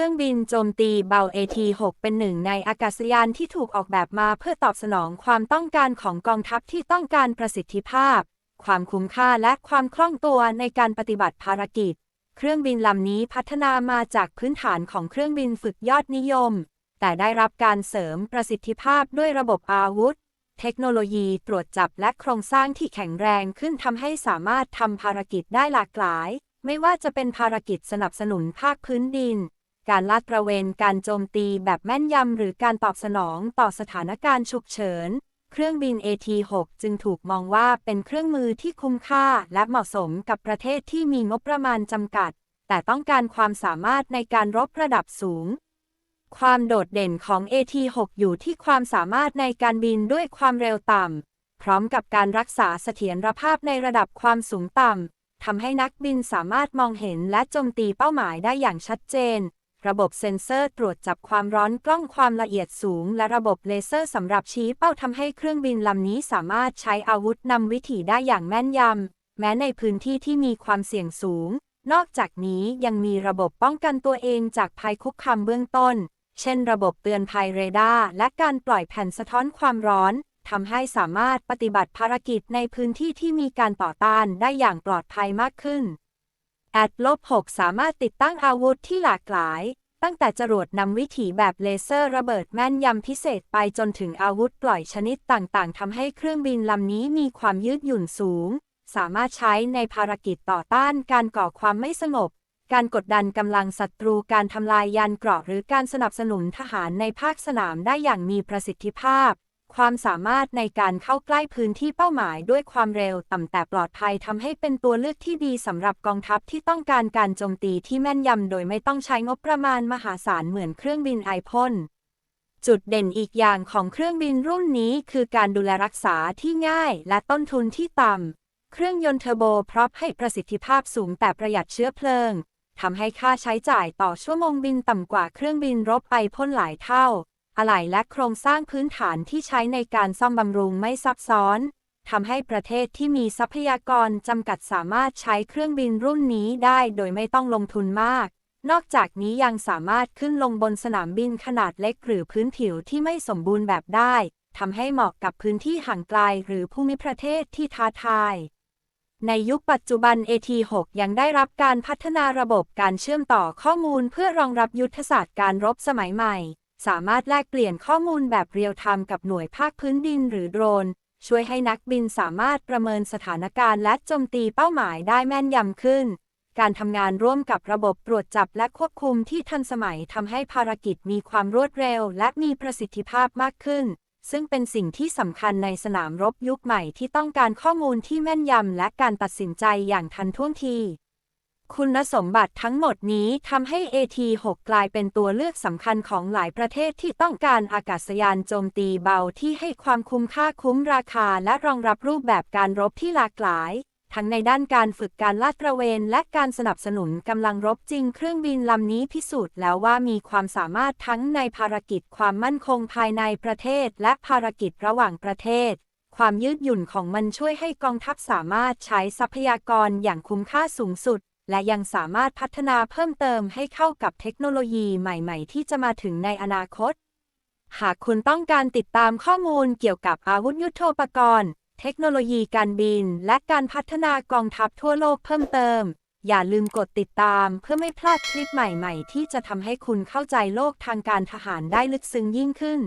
ื่องบินโจมตีเบา AT-6 เป็นหนึ่งในอากาศยานที่ถูกออกแบบมาเพื่อตอบสนองความต้องการของกองทัพที่ต้องการประสิทธิภาพ ความคุ้มค่าและความคล่องตัวในการปฏิบัติภารกิจ เครื่องบินลำนี้พัฒนามาจากพื้นฐานของเครื่องบินฝึกยอดนิยม แต่ได้รับการเสริมประสิทธิภาพด้วยระบบอาวุธ เทคโนโลยีตรวจจับและโครงสร้างที่แข็งแรงขึ้นทำให้สามารถทำภารกิจได้หลากหลาย ไม่ว่าจะเป็นภารกิจสนับสนุนภาคพื้นดิน การลาดตระเวน การโจมตีแบบแม่นยำ หรือการตอบสนองต่อสถานการณ์ฉุกเฉิน เครื่องบิน AT-6 จึงถูกมองว่าเป็นเครื่องมือที่คุ้มค่าและเหมาะสมกับประเทศที่มีงบประมาณจำกัด แต่ต้องการความสามารถในการรบระดับสูง ความโดดเด่นของ AT-6 อยู่ที่ความสามารถในการบินด้วยความเร็วต่ำ พร้อมกับการรักษาเสถียรภาพในระดับความสูงต่ำทำให้นักบินสามารถมองเห็นและโจมตีเป้าหมายได้อย่างชัดเจน ระบบเซ็นเซอร์ตรวจจับความร้อนกล้องความละเอียดสูง และระบบเลเซอร์สำหรับชี้เป้าทำให้เครื่องบินลำนี้สามารถใช้อาวุธนำวิถีได้อย่างแม่นยำ แม้ในพื้นที่ที่มีความเสี่ยงสูง นอกจากนี้ยังมีระบบป้องกันตัวเองจากภัยคุกคามเบื้องต้น เช่น ระบบเตือนภัยเรดาร์และการปล่อยแผ่นสะท้อนความร้อนทำให้สามารถปฏิบัติภารกิจในพื้นที่ที่มีการต่อต้านได้อย่างปลอดภัยมากขึ้น แอดลบ6สามารถติดตั้งอาวุธที่หลากหลาย ตั้งแต่จรวดนำวิถีแบบเลเซอร์ระเบิดแม่นยำพิเศษไปจนถึงอาวุธปล่อยชนิดต่างๆทำให้เครื่องบินลำนี้มีความยืดหยุ่นสูง สามารถใช้ในภารกิจต่อต้านการก่อความไม่สงบ การกดดันกำลังศัตรูการทำลายยานเกราะหรือการสนับสนุนทหารในภาคสนามได้อย่างมีประสิทธิภาพ ความสามารถในการเข้าใกล้พื้นที่เป้าหมายด้วยความเร็วต่ำแต่ปลอดภัยทำให้เป็นตัวเลือกที่ดีสำหรับกองทัพที่ต้องการการโจมตีที่แม่นยำโดยไม่ต้องใช้งบประมาณมหาศาลเหมือนเครื่องบินไอพ่นจุดเด่นอีกอย่างของเครื่องบินรุ่นนี้คือการดูแลรักษาที่ง่ายและต้นทุนที่ต่ำ เครื่องยนต์เทอร์โบพร้อมให้ประสิทธิภาพสูงแต่ประหยัดเชื้อเพลิงทำให้ค่าใช้จ่ายต่อชั่วโมงบินต่ำกว่าเครื่องบินรบไอพ่นหลายเท่า อะไหล่และโครงสร้างพื้นฐานที่ใช้ในการซ่อมบำรุงไม่ซับซ้อนทำให้ประเทศที่มีทรัพยากรจำกัดสามารถใช้เครื่องบินรุ่นนี้ได้โดยไม่ต้องลงทุนมาก นอกจากนี้ยังสามารถขึ้นลงบนสนามบินขนาดเล็กหรือพื้นผิวที่ไม่สมบูรณ์แบบได้ทำให้เหมาะกับพื้นที่ห่างไกลหรือภูมิประเทศที่ท้าทาย ในยุคปัจจุบัน AT6 ยังได้รับการพัฒนาระบบการเชื่อมต่อข้อมูลเพื่อรองรับยุทธศาสตร์การรบสมัยใหม่ สามารถแลกเปลี่ยนข้อมูลแบบเรียลไทม์กับหน่วยภาคพื้นดินหรือโดรน ช่วยให้นักบินสามารถประเมินสถานการณ์และโจมตีเป้าหมายได้แม่นยำขึ้น การทำงานร่วมกับระบบตรวจจับและควบคุมที่ทันสมัยทำให้ภารกิจมีความรวดเร็ว และมีประสิทธิภาพมากขึ้น ซึ่งเป็นสิ่งที่สำคัญในสนามรบยุคใหม่ที่ต้องการข้อมูลที่แม่นยำและการตัดสินใจอย่างทันท่วงที คุณสมบัติทั้งหมดนี้ทำให้ AT6 กลายเป็นตัวเลือกสำคัญของหลายประเทศที่ต้องการอากาศยานโจมตีเบาที่ให้ความคุ้มค่าคุ้มราคาและรองรับรูปแบบการรบที่หลากหลาย ทั้งในด้านการฝึกการลาดตระเวนและการสนับสนุนกำลังรบจริงเครื่องบินลำนี้พิสูจน์แล้วว่ามีความสามารถทั้งในภารกิจความมั่นคงภายในประเทศ และภารกิจระหว่างประเทศความยืดหยุ่นของมันช่วยให้กองทัพสามารถใช้ทรัพยากรอย่างคุ้มค่าสูงสุด และยังสามารถพัฒนาเพิ่มเติมให้เข้ากับเทคโนโลยีใหม่ ๆ ที่จะมาถึงในอนาคต หากคุณต้องการติดตามข้อมูลเกี่ยวกับอาวุธยุโทโธปกรณ์ เทคโนโลยีการบิน และการพัฒนากองทัพทั่วโลกเพิ่มเติม อย่าลืมกดติดตามเพื่อไม่พลาดคลิปใหม่ ๆ ที่จะทำให้คุณเข้าใจโลกทางการทหารได้ลึกซึ้งยิ่งขึ้น